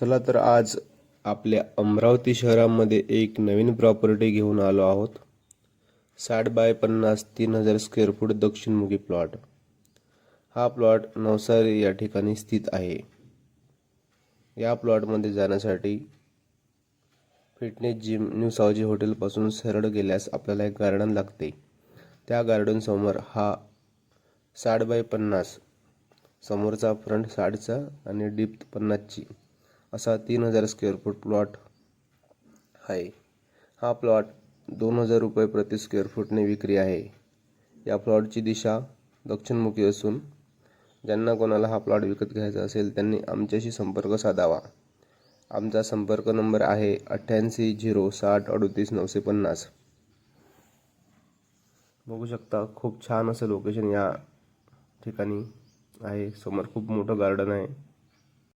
चला तर आज आपल्या अमरावती शहरामध्ये एक नवीन प्रॉपर्टी घेऊन आलो आहोत. साठ बाय पन्नास तीन हजार स्क्वेअर फूट दक्षिणमुखी प्लॉट हा प्लॉट नवसारी या ठिकाणी स्थित आहे. या प्लॉटमध्ये जाण्यासाठी फिटनेस जिम न्यू सावजी हॉटेलपासून सरळ गेल्यास आपल्याला एक गार्डन लागते. त्या गार्डनसमोर हा साठ बाय पन्नास समोरचा फ्रंट साठचा आणि डीप पन्नासची. असा तीन हजार स्क्वेअर फूट प्लॉट आहे. हा प्लॉट दोन हजार रुपये प्रति स्क्वेअर फूटने विक्री आहे. या प्लॉटची दिशा दक्षिणमुखी असून ज्यांना कोणाला हा प्लॉट विकत घ्यायचा असेल त्यांनी आमच्याशी संपर्क साधावा. आमचा संपर्क नंबर आहे अठ्ठ्याऐंशी झिरो साठ अडतीस नऊशे पन्नास. बघू शकता खूप छान असं लोकेशन या ठिकाणी आहे. समोर खूप मोठं गार्डन आहे.